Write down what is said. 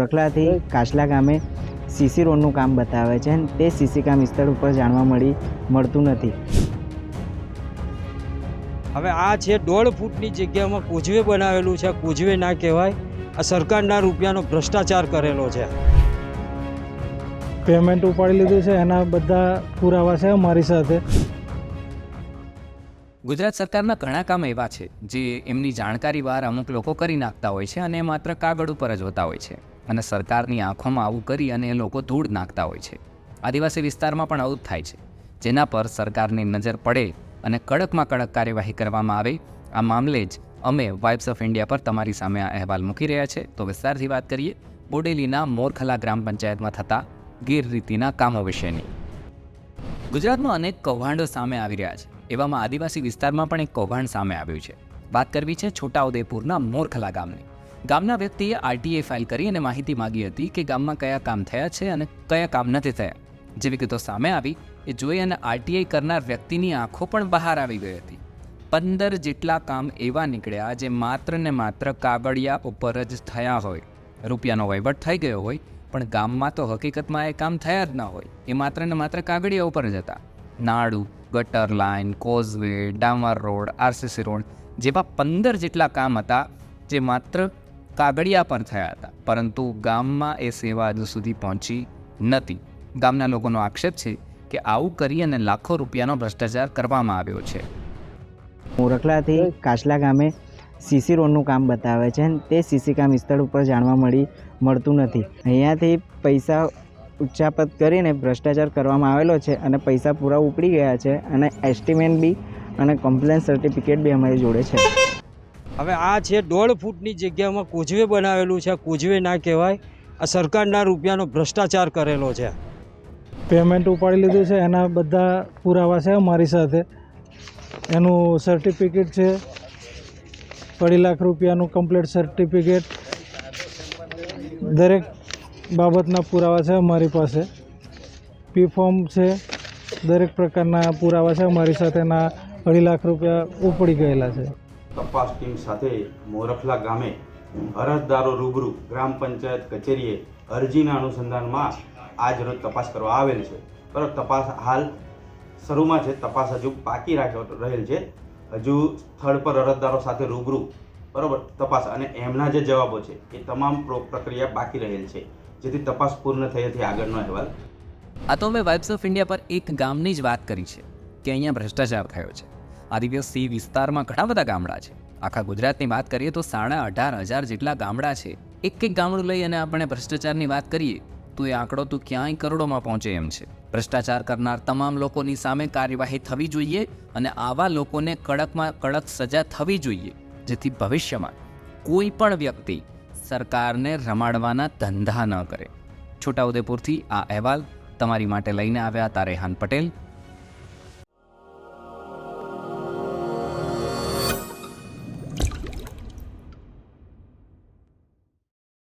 મોરખલાથી કાચલા ગામે સીસી રોડનું કામ બતાવે છે અને તે સીસી કામ સ્થળ ઉપર જાણવા મળી મળતું નથી. હવે આ છે દોઢ ફૂટની જગ્યામાં કુજવે બનાવેલું છે. કોઝવે ના કહેવાય. આ સરકારના રૂપિયાનો ભ્રષ્ટાચાર કરેલો છે. પેમેન્ટ ઉપાડી લીધું છે. એના બધા પુરાવા છે અમારી સાથે. ગુજરાત સરકારના ઘણા કામ એવા છે જે એમની જાણકારી બહાર અમુક લોકો કરી નાખતા હોય છે અને એ માત્ર કાગળ ઉપર જ હોતા હોય છે. અને સરકારની આંખોમાં આવું કરી અને એ લોકો ધૂળ નાખતા હોય છે. આદિવાસી વિસ્તારમાં પણ આવું થાય છે. જેના પર સરકારની નજર પડે અને કડકમાં કડક કાર્યવાહી કરવામાં આવે, આ મામલે જ અમે વાઇબ્સ ઓફ ઇન્ડિયા પર તમારી સામે આ અહેવાલ મૂકી રહ્યા છે. તો વિસ્તારથી વાત કરીએ, બોડેલીના મોરખલા ગ્રામ પંચાયતમાં થતા ગેરરીતિના કામો વિશેની. ગુજરાતમાં અનેક કૌભાંડો સામે આવી રહ્યા છે. એવામાં આદિવાસી વિસ્તારમાં પણ એક કૌભાંડ સામે આવ્યું છે. વાત કરવી છે છોટાઉદેપુરના મોરખલા ગામની. ગામના વ્યક્તિએ આરટીએ ફાઇલ કરી અને માહિતી માગી હતી કે ગામમાં કયા કામ થયા છે અને કયા કામ નથી થયા. જે વિગતો સામે આવી એ જોઈ અને આરટીઆઈ કરનાર વ્યક્તિની આંખો પણ બહાર આવી ગઈ હતી. પંદર જેટલા કામ એવા નીકળ્યા જે માત્ર ને માત્ર કાગળિયા ઉપર જ થયા હોય. રૂપિયાનો વહીવટ થઈ ગયો હોય, પણ ગામમાં તો હકીકતમાં એ કામ થયા જ ન હોય. એ માત્ર ને માત્ર કાગળિયા ઉપર જ હતા. નાડું, ગટર લાઇન કોઝવે, ડામર રોડ, આરસીસી રોડ જેવા પંદર જેટલા કામ હતા જે માત્ર કાગળિયા પર થયા હતા, પરંતુ ગામમાં એ સેવા હજુ સુધી પહોંચી નથી. ગામના લોકોનો આક્ષેપ છે કે આવું કરી અને લાખો રૂપિયાનો ભ્રષ્ટાચાર કરવામાં આવ્યો છે. મોરખલાથી કાચલા ગામે સીસી રોડનું કામ બતાવે છે તે સીસી કામ સ્થળ ઉપર જાણવા મળી, મળતું નથી. અહીંયાથી પૈસા ઉચ્ચાપત કરીને ભ્રષ્ટાચાર કરવામાં આવેલો છે અને પૈસા પૂરા ઉપડી ગયા છે અને એસ્ટિમેટ બી અને કમ્પ્લેન સર્ટિફિકેટ બી અમારી જોડે છે. હવે આ છે દોઢ ફૂટની જગ્યામાં કોજવે બનાવેલું છે કોજવે ના કહેવાય. આ સરકારના રૂપિયાનો ભ્રષ્ટાચાર કરેલો છે. પેમેન્ટ ઉપાડી લીધું છે, એના બધા પુરાવા છે અમારી સાથે. એનું સર્ટિફિકેટ છે, અઢી લાખ રૂપિયાનું કમ્પ્લીટ સર્ટિફિકેટ દરેક બાબતના પુરાવા છે અમારી પાસે. પી ફોર્મ છે, દરેક પ્રકારના પુરાવા છે અમારી સાથેના અઢી લાખ રૂપિયા ઉપડી ગયેલા છે. તપાસ ટીમ સાથે મોરખલા ગામે અરજદારો રૂબરૂ ગ્રામ પંચાયત કચેરીએ અરજીના અનુસંધાનમાં આજ રોજ તપાસ કરવા આવેલ છે. પરંતુ તપાસ હાલ શરૂમાં છે. તપાસ હજુ બાકી રાખ્યો રહેલ છે. હજુ સ્થળ પર અરજદારો સાથે રૂબરૂ બરાબર તપાસ અને એમના જે જવાબો છે એ તમામ પ્રો- પ્રક્રિયા બાકી રહેલ છે. જેથી તપાસ પૂર્ણ થયેથી આગળનો અહેવાલ. આ તો અમે વાઇબ્સ ઓફ ઇન્ડિયા પર એક ગામની જ વાત કરી છે, કે અહીંયા ભ્રષ્ટાચાર થયો છે. આદિવાસી વિસ્તારમાં ઘણા બધા ગામડા છે. આખા ગુજરાતની વાત કરીએ તો સાડા અઢાર હજાર જેટલા ગામડા છે. એક એક ગામડું લઈ અને આપણે ભ્રષ્ટાચારની વાત કરીએ, તો એ આંકડો તો ક્યાંય કરોડોમાં પહોંચે એમ છે. ભ્રષ્ટાચાર કરનાર તમામ લોકોની સામે કાર્યવાહી થવી જોઈએ અને આવા લોકોને કડકમાં કડક સજા થવી જોઈએ, જેથી ભવિષ્યમાં કોઈ પણ વ્યક્તિ સરકારને રમાડવાના ધંધા ન કરે. છોટાઉદેપુરથી આ અહેવાલ તમારી માટે લઈને આવ્યા હતા રેહાન પટેલ.